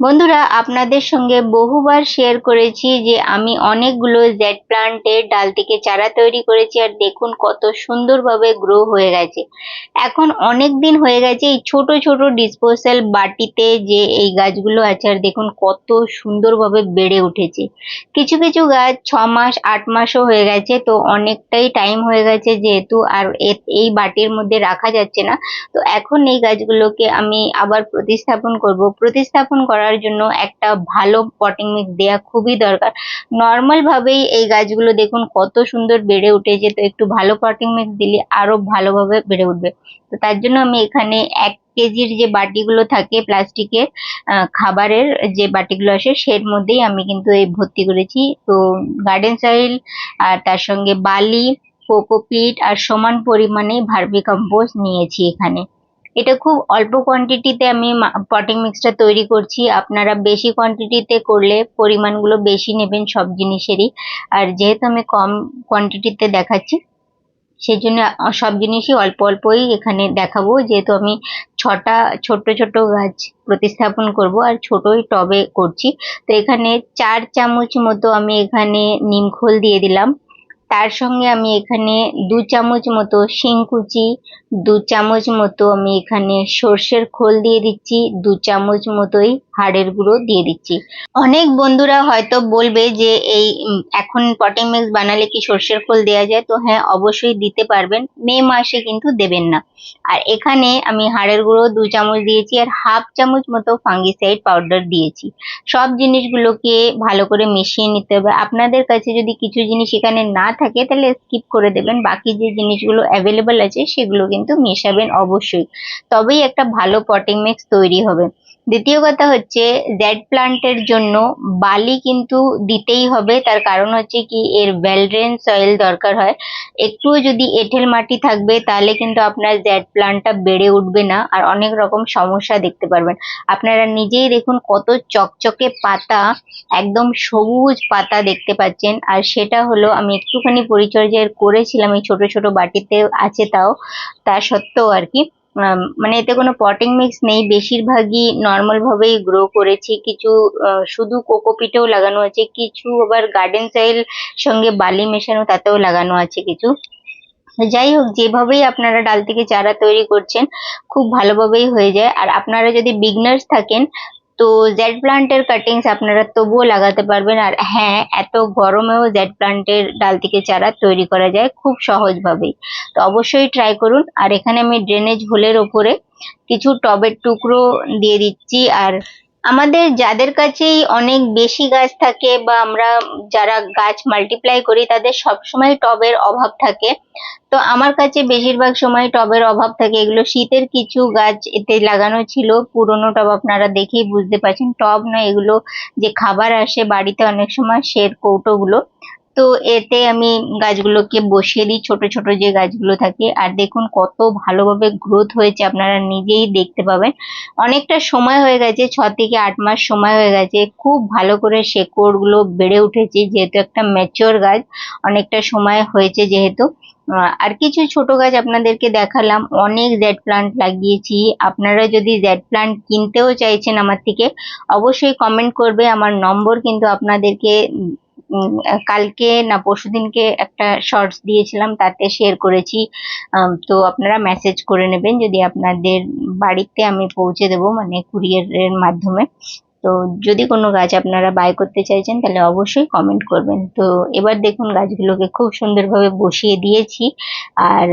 বন্ধুরা, আপনাদের সঙ্গে বহুবার শেয়ার করেছি যে আমি অনেকগুলো জেড প্লান্টের ডাল থেকে চারা তৈরি করেছি আর দেখুন কত সুন্দরভাবে গ্রো হয়ে গেছে। এখন অনেক দিন হয়ে গেছে এই ছোট ছোট ডিসপোজাল বাটিতে যে এই গাছগুলো আছে আর দেখুন কত সুন্দরভাবে বেড়ে উঠেছে। কিছু কিছু গাছ ছ মাস, আট মাসও হয়ে গেছে তো অনেকটাই টাইম হয়ে গেছে যেহেতু আর এই বাটির মধ্যে রাখা যাচ্ছে না। তো এখন এই গাছগুলোকে আমি আবার প্রতিস্থাপন করব। প্রতিস্থাপন করার করার জন্য একটা ভালো পটিং মিক্স দেওয়া খুবই দরকার। নর্মাল ভাবেই এই গাছগুলো দেখুন কত সুন্দর বেড়ে উঠেছে, তো একটু ভালো পটিং মিক্স দিলে আরও ভালোভাবে বেড়ে উঠবে। তো তার জন্য আমি এখানে এক কেজির যে বাটিগুলো থাকে প্লাস্টিকের খাবারের যে বাটিগুলো আসে, সের মধ্যেই আমি কিন্তু এই ভর্তি করেছি। তো গার্ডেন সয়েল আর তার সঙ্গে বালি, কোকোপিট, আর সমান পরিমাণে ভার্মি কম্পোস্ট নিয়েছি এখানে। এটা খুব অল্প কোয়ান্টিটিতে আমি পটিং মিক্সটা তৈরি করছি। আপনারা বেশি কোয়ান্টিটিতে করলে পরিমাণগুলো বেশি নেবেন সব জিনিসেরই। আর যেহেতু আমি কম কোয়ান্টিটিতে দেখাচ্ছি সেই জন্য সব জিনিসই অল্প অল্পই এখানে দেখাবো। যেহেতু আমি ছটা ছোট ছোট গাছ প্রতিস্থাপন করব আর ছোটই টবে করছি। তো এখানে চার চামচ মতো আমি এখানে নিমখোল দিয়ে দিলাম। তার সঙ্গে আমি এখানে দু চামচ মতো শিংকুচি দু চামচ মতো আমি এখানে সর্ষের খোল দিয়ে দিচ্ছি, দু চামচ মতোই হাড়ের গুঁড়ো দিয়ে দিচ্ছি। অনেক বন্ধুরা হয়তো বলবে যে এই এখন পটিং মিক্স বানালে কি সর্ষের খোল দেওয়া যায়? তো হ্যাঁ অবশ্যই দিতে পারবেন। মে মাসে কিন্তু দেবেন না। আর এখানে আমি হাড়ের গুঁড়ো দু চামচ দিয়েছি আর হাফ চামচ মতো ফাঙ্গিসাইড পাউডার দিয়েছি। সব জিনিসগুলোকে ভালো করে মিশিয়ে নিতে হবে। আপনাদের কাছে যদি কিছু জিনিস এখানে না থাকে, তাহলে স্কিপ করে দেবেন। বাকি যে জিনিসগুলো অ্যাভেলেবেল আছে, সেগুলো কিন্তু মেশাবেন অবশ্যই। তবেই একটা ভালো পটিং মিক্স তৈরি হবে। দ্বিতীয় কথা হচ্ছে জেড প্লান্টের জন্য বালি কিন্তু দিতেই হবে। তার কারণ হচ্ছে কি, এর ভেলড্রেন সয়েল দরকার হয়। একটুও যদি এঁটেল মাটি থাকবে, তাহলে কিন্তু আপনার জেড প্লান্টটা বেড়ে উঠবে না আর অনেক রকম সমস্যা দেখতে পারবেন। আপনারা নিজেই দেখুন কত চকচকে পাতা, একদম সবুজ পাতা দেখতে পাচ্ছেন। আর সেটা হলো, আমি একটুখানি পরিচর্যা করেছিলাম এই ছোট ছোট বাটিতে, আছে তাও। তা সত্ত্বেও আর কি মানে এতে কোনো পটিং মিক্স নেই। বেশিরভাগই নর্মাল ভাবেই গ্রো করেছি। কিছু শুধু কোকোপিটেও লাগানো আছে। কিছু আবার গার্ডেন সাইল সঙ্গে বালি মেশানো, তাতেও লাগানো আছে কিছু। যাই হোক, যেভাবেই আপনারা ডাল থেকে চারা তৈরি করছেন, খুব ভালোভাবেই হয়ে যায়। আর আপনারা যদি বিগনার্স থাকেন তো জেড প্লান্টের কাটিংস আপনারা তবুও লাগাতে পারবেন। আর হ্যাঁ এত গরমেও জেড প্লান্টের ডাল থেকে চারা তৈরি করা যায় খুব সহজভাবেই। তো অবশ্যই ট্রাই করুন। আর এখানে আমি ড্রেনেজ হোলের ওপরে কিছু টবের টুকরো দিয়ে দিচ্ছি। আর আমাদের যাদের কাছেই অনেক বেশি গাছ থাকে বা আমরা যারা গাছ মাল্টিপ্লাই করি, তাদের সবসময় টবের অভাব থাকে। তো আমার কাছে বেশিরভাগ সময় টবের অভাব থাকে। এগুলো শীতের কিছু গাছ এতে লাগানো ছিল। পুরনো টব আপনারা দেখেই বুঝতে পারছেন। টব নয়, এগুলো যে খাবার আসে বাড়িতে অনেক সময়, সের কৌটোগুলো। তো এতে আমি গাছগুলোকে বসিয়ে দিই, ছোট ছোট যে গাছগুলো থাকে। আর দেখুন কত ভালোভাবে গ্রোথ হয়েছে, আপনারা নিজেই দেখতে পাবেন। অনেকটা সময় হয়ে গেছে, ছ থেকে আট মাস সময় হয়ে গেছে। খুব ভালো করে শেকড়গুলো বেড়ে উঠেছে, যেহেতু একটা ম্যাচিওর গাছ, অনেকটা সময় হয়েছে যেহেতু। আর কিছু ছোট গাছ আপনাদেরকে দেখালাম। অনেক জ্যাড প্লান্ট লাগিয়েছি। আপনারা যদি জ্যাড প্লান্ট কিনতেও চাইছেন আমার থেকে, অবশ্যই কমেন্ট করবে। আমার নম্বর কিন্তু আপনাদেরকে কালকে না পরশুদিনকে একটা শর্টস দিয়েছিলাম, তাতে শেয়ার করেছি। তো আপনারা মেসেজ করে নেবেন, যদি আপনাদের বাড়িতে আমি পৌঁছে দেব মানে কুরিয়ারের মাধ্যমে। তো যদি কোনো গাছ আপনারা বাই করতে চাইছেন, তাহলে অবশ্যই কমেন্ট করবেন। তো এবার দেখুন, গাছগুলোকে খুব সুন্দরভাবে বসিয়ে দিয়েছি। আর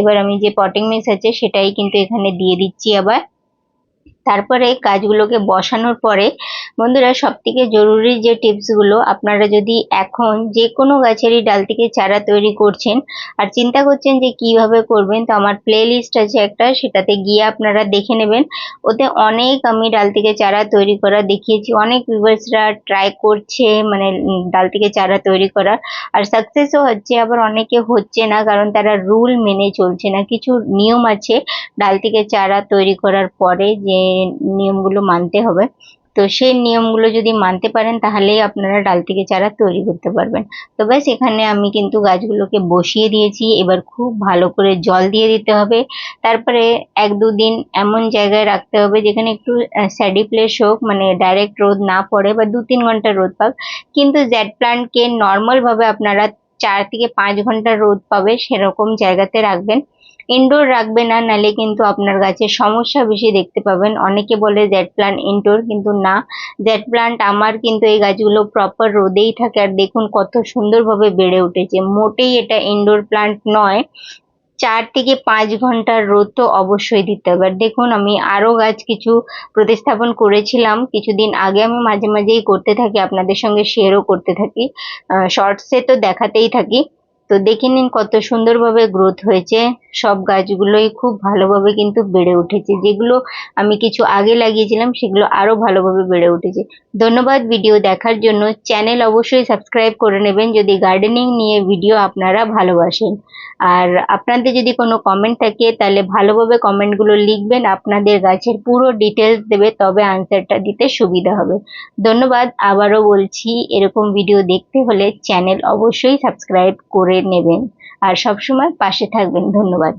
এবার আমি যে পটিং মিক্স আছে, সেটাই কিন্তু এখানে দিয়ে দিচ্ছি আবার। তারপরে গাছগুলোকে বসানোর পরে বন্ধুরা সব থেকে জরুরি যে টিপসগুলো, আপনারা যদি এখন যে কোনো গাছেরই ডাল থেকে চারা তৈরি করছেন আর চিন্তা করছেন যে কীভাবে করবেন, তো আমার প্লে লিস্ট আছে একটা, সেটাতে গিয়ে আপনারা দেখে নেবেন। ওতে অনেক আমি ডাল থেকে চারা তৈরি করা দেখিয়েছি। অনেক ভিউয়ার্সরা ট্রাই করছে মানে ডাল থেকে চারা তৈরি করা। আর সাকসেসও হচ্ছে, আবার অনেকে হচ্ছে না কারণ তারা রুল মেনে চলছে না। কিছু নিয়ম আছে ডাল থেকে চারা তৈরি করার পরে যে নিয়মগুলো মানতে হবে। তো সেই নিয়মগুলো যদি মানতে পারেন, তাহলেই আপনারা ডাল থেকে চারা তৈরি করতে পারবেন। তো ব্যাস, এখানে আমি কিন্তু গাছগুলোকে বসিয়ে দিয়েছি। এবার খুব ভালো করে জল দিয়ে দিতে হবে। তারপরে এক দুদিন এমন জায়গায় রাখতে হবে যেখানে একটু স্যাডি প্লেস হোক মানে ডাইরেক্ট রোদ না পড়ে বা দু তিন ঘণ্টা রোদ পাক। কিন্তু জেড প্লান্টকে নর্মালভাবে আপনারা চার থেকে পাঁচ ঘণ্টা রোদ পাবে সেরকম জায়গাতে রাখবেন। ইনডোর রাখবে না, নালে কিন্তু আপনার গাছের সমস্যা বেশি দেখতে পাবেন। অনেকে বলে জ্যাট প্লান্ট ইনডোর কিন্তু না। জ্যাট প্লান্ট আমার কিন্তু এই গাছগুলো প্রপার রোদেই থাকে, আর দেখুন কত সুন্দরভাবে বেড়ে উঠেছে। মোটেই এটা ইনডোর প্লান্ট নয়, চার থেকে পাঁচ ঘণ্টার রোদ তো অবশ্যই দিতে হবে। আর দেখুন, আমি আরও গাছ কিছু প্রতিস্থাপন করেছিলাম। কিছুদিন আগে আমি মাঝে মাঝেই করতে থাকি, আপনাদের সঙ্গে শেয়ারও করতে থাকি। শর্টসে তো দেখাতেই থাকি। তো দেখে নিন কত সুন্দরভাবে গ্রোথ হয়েছে। সব গাছগুলোই খুব ভালোভাবে কিন্তু বেড়ে উঠেছে। যেগুলো আমি কিছু আগে লাগিয়েছিলাম, সেগুলো আরও ভালোভাবে বেড়ে উঠেছে। ধন্যবাদ ভিডিও দেখার জন্য। চ্যানেল অবশ্যই সাবস্ক্রাইব করে নেবেন যদি গার্ডেনিং নিয়ে ভিডিও আপনারা ভালোবাসেন। আর আপনাদের যদি কোনো কমেন্ট থাকে, তাহলে ভালোভাবে কমেন্টগুলো লিখবেন। আপনাদের গাছের পুরো ডিটেলস দেবে, তবে আনসারটা দিতে সুবিধা হবে। ধন্যবাদ। আবারও বলছি, এরকম ভিডিও দেখতে হলে চ্যানেল অবশ্যই সাবস্ক্রাইব করে নেবেন। আর সবসময় পাশে থাকবেন। ধন্যবাদ।